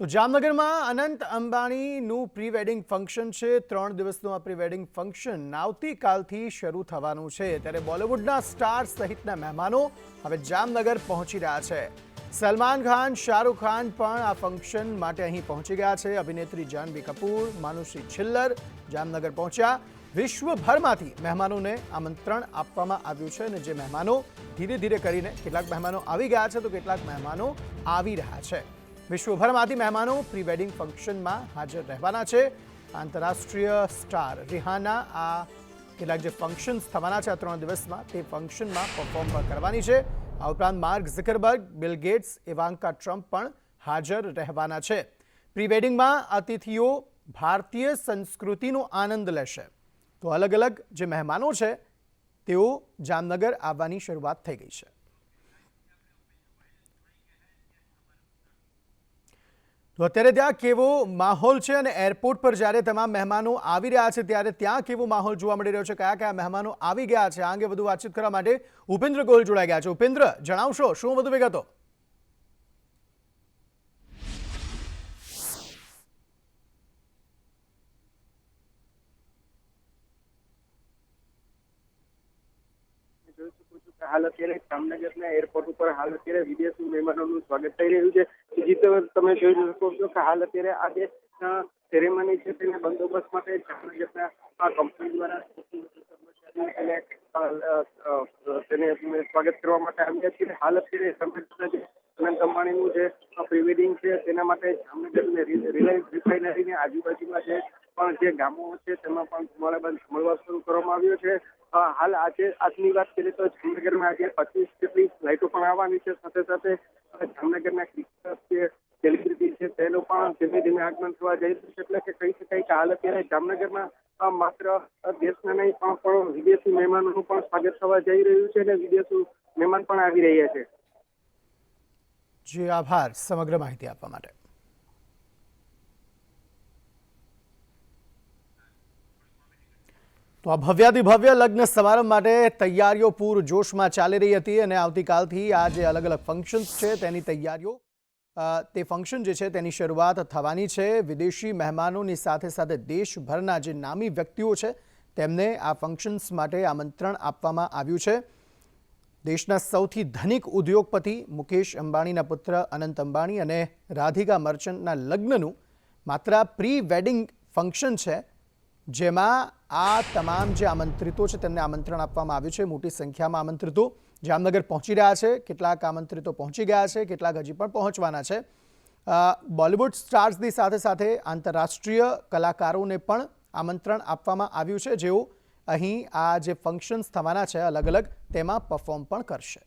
તો જામનગરમાં અનંત અંબાણીનું પ્રી વેડિંગ ફંક્શન છે. ત્રણ દિવસનું આ પ્રી વેડિંગ ફંક્શન આવતીકાલથી શરૂ થવાનું છે. ત્યારે બોલિવૂડના સ્ટાર સહિતના મહેમાનો હવે જામનગર પહોંચી રહ્યા છે. સલમાન ખાન, શાહરૂખ ખાન પણ આ ફંક્શન માટે અહીં પહોંચી ગયા છે. અભિનેત્રી જાહ્નવી કપૂર માનુશ્રી છિલ્લર જામનગર પહોંચ્યા. વિશ્વભરમાંથી મહેમાનોને આમંત્રણ આપવામાં આવ્યું છે અને જે મહેમાનો ધીરે ધીરે કરીને, કેટલાક મહેમાનો આવી ગયા છે તો કેટલાક મહેમાનો આવી રહ્યા છે. વિશ્વભરમાંથી મહેમાનો પ્રી વેડિંગ ફંક્શનમાં હાજર રહેવાના છે. આંતરરાષ્ટ્રીય સ્ટાર રિહાના આ કેટલાક જે ફંક્શન્સ થવાના છે આ ત્રણ દિવસમાં, તે ફંક્શનમાં પરફોર્મ કરવાની છે. આ ઉપરાંત Mark Zuckerberg, Bill Gates Ivanka Trump પણ હાજર રહેવાના છે. પ્રી વેડિંગમાં અતિથિઓ ભારતીય સંસ્કૃતિનો આનંદ લેશે. તો અલગ અલગ જે મહેમાનો છે, તેઓ જામનગર આવવાની શરૂઆત થઈ ગઈ છે. તો અત્યારે ત્યાં કેવો માહોલ છે અને એરપોર્ટ પર જ્યારે તમામ મહેમાનો આવી રહ્યા છે, ત્યારે ત્યાં કેવો માહોલ જોવા મળી રહ્યો છે? કયા કયા મહેમાનો આવી ગયા છે? આ અંગે વધુ વાતચીત કરવા માટે ઉપેન્દ્ર ગોહિલ જોડાઈ ગયા છે. ઉપેન્દ્ર, જણાવશો, શું વધુ વિગતો? જોઈ શકું છું કે હાલ અત્યારે જામનગરના એરપોર્ટ ઉપર હાલ અત્યારે વિદેશી મહેમાનોનું સ્વાગત થઈ રહ્યું છે. બીજી તમે જોઈ શકો છો કે હાલ અત્યારે આ જે સેરેમની છે તેને બંદોબસ્ત માટે જામનગરના કંપની દ્વારા કર્મચારીઓ તેને સ્વાગત કરવા માટે આવ્યા છે હાલ અત્યારે જામનગરના જે અનંત અંબાણીનું જે પ્રી વેડિંગ છે તેના માટે જામનગર રિલાયન્સ રિફાઇનરીની આજુબાજુમાં જે પણ જે ગામો છે તેમાં પણ ધુમાડાબંધ મળવા શરૂ કરવામાં આવ્યો છે. હાલ આજે આજની વાત કરીએ તો જામનગરમાં આજે પચીસ જેટલી ફ્લાઇટો પણ આવવાની છે. સાથે સાથે જામનગરના ક્રિકેટર છે સેલિબ્રિટી છે તેનું પણ ધીમે ધીમે આગમન થવા જઈ રહ્યું છે. એટલે કે કહી શકાય કે હાલ અત્યારે જામનગરમાં માત્ર દેશના નહીં, પણ પણ વિદેશી મહેમાનોનું પણ સ્વાગત થવા જઈ રહ્યું છે અને વિદેશી મહેમાન પણ આવી રહ્યા છે. જી, આભાર. સમગ્ર માહિતી આપવા માટે. તો આ ભવ્યાતિભવ્ય લગ્ન સમારંભ માટે તૈયારીઓ પૂર જોશમાં ચાલી રહી હતી અને આવતીકાલથી આ જે અલગ અલગ ફંક્શન્સ છે તેની તૈયારીઓ તે ફંક્શન જે છે તેની શરૂઆત થવાની છે. વિદેશી મહેમાનોની સાથે સાથે દેશભરના જે નામી વ્યક્તિઓ છે તેમને આ ફંક્શન્સ માટે આમંત્રણ આપવામાં આવ્યું છે. દેશના સૌથી ધનિક ઉદ્યોગપતિ મુકેશ અંબાણીના પુત્ર અનંત અંબાણી અને રાધિકા મર્ચન્ટના લગ્નનું માત્ર પ્રી વેડિંગ ફંક્શન છે. જેમાં આ તમામ જે આમંત્રિતો છે તેમને આમંત્રણ આપવામાં આવ્યું છે, મોટી સંખ્યામાં આમંત્રિતો જામનગર પહોંચી રહ્યા છે, કેટલાક આમંત્રિતો પહોંચી ગયા છે, કેટલાક હજી પણ પહોંચવાના છે. બોલિવૂડ સ્ટાર્સની સાથે સાથે આંતરરાષ્ટ્રીય કલાકારોને પણ આમંત્રણ આપવામાં આવ્યું છે, જેઓ અહીં આ જે ફંક્શન્સ થવાના છે અલગ અલગ તેમાં પરફોર્મ પણ કરશે.